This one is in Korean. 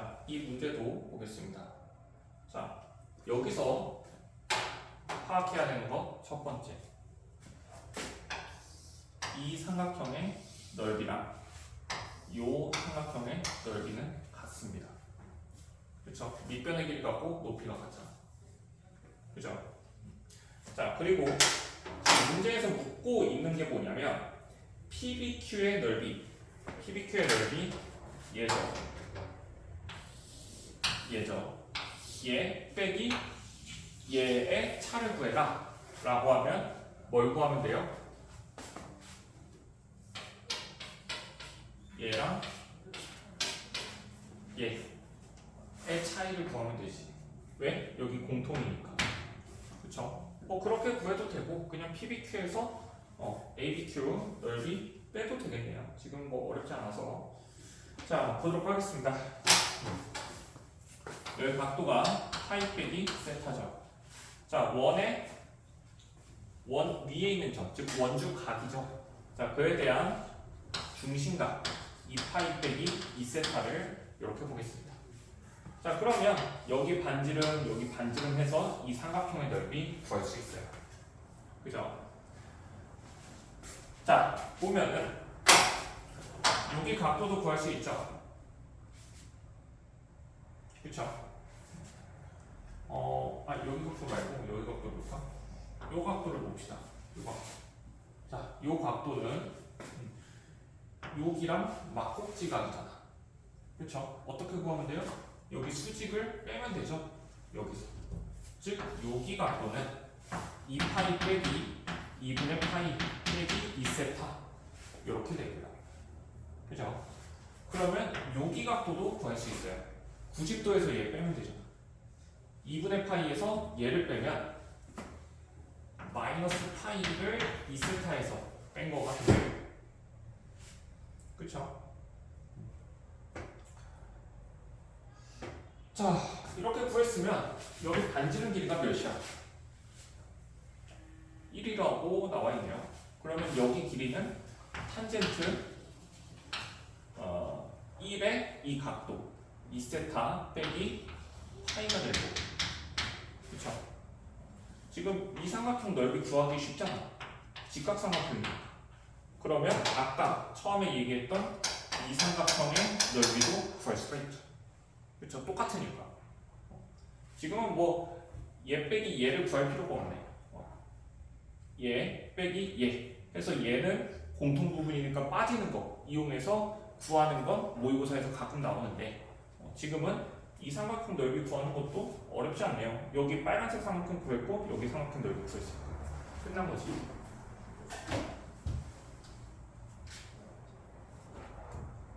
자, 이 문제도 보겠습니다. 자, 여기서 파악해야 되는 거 첫 번째. 이 삼각형의 넓이랑 요 삼각형의 넓이는 같습니다. 그렇죠? 밑변의 길이가 같고 높이가 같잖아. 그죠? 자, 그리고 문제에서 묻고 있는 게 뭐냐면 PBQ의 넓이, PBQ의 넓이 얘죠. 얘죠. 얘 빼기 얘의 차를 구해라 라고 하면 뭘 구하면 돼요? 얘랑 얘의 차이를 구하면 되지. 왜? 여기 공통이니까. 그쵸? 뭐 그렇게 구해도 되고 그냥 PBQ에서 어, ABQ 넓이 빼도 되겠네요. 지금 뭐 어렵지 않아서 자 보도록 하겠습니다. 여기 각도가 파이 빼기 세타죠. 자 원의 원 위에 있는 점, 즉 원주 각이죠. 자 그에 대한 중심각 이 파이 빼기 이 세타를 이렇게 보겠습니다. 자 그러면 여기 반지름 여기 반지름 해서 이 삼각형의 넓이 구할 수 있어요. 그죠? 자 보면은 여기 각도도 구할 수 있죠. 그쵸? 여기 각도 말고 여기 각도 볼까? 요 각도를 봅시다. 요 각도. 자, 요 각도는 음, 여기랑 막꼭지각이잖아. 그쵸? 어떻게 구하면 돼요? 여기 수직을 빼면 되죠. 여기서. 즉, 여기 각도는 2파이 빼기 2분의 파이 빼기 2세타. 이렇게 됩니다. 그죠? 그러면 여기 각도도 구할 수 있어요. 90도에서 얘 빼면 되죠. 2분의 파이에서 얘를 빼면 마이너스 파이를 2세타에서 뺀 거가 돼요. 그쵸? 자, 이렇게 구했으면 여기 반지름 길이가 몇이야? 1이라고 나와 있네요. 그러면 여기 길이는 탄젠트 어, 1의 이 각도 2세타 빼기 파이가 되고. 그쵸? 지금 이 삼각형 넓이 구하기 쉽잖아. 직각삼각형이니까. 그러면 아까 처음에 얘기했던 이 삼각형의 넓이도 구할 수가 있죠. 그쵸? 똑같으니까. 지금은 뭐 얘 빼기 얘를 구할 필요가 없네. 어. 얘 빼기 얘. 해서 얘는 공통 부분이니까 빠지는 거 이용해서 구하는 건 모의고사에서 가끔 나오는데 어, 지금은 이 삼각형 넓이 구하는 것도 어렵지 않네요. 여기 빨간색 삼각형 구했고 여기 삼각형 넓이 구했어요. 끝난 거지.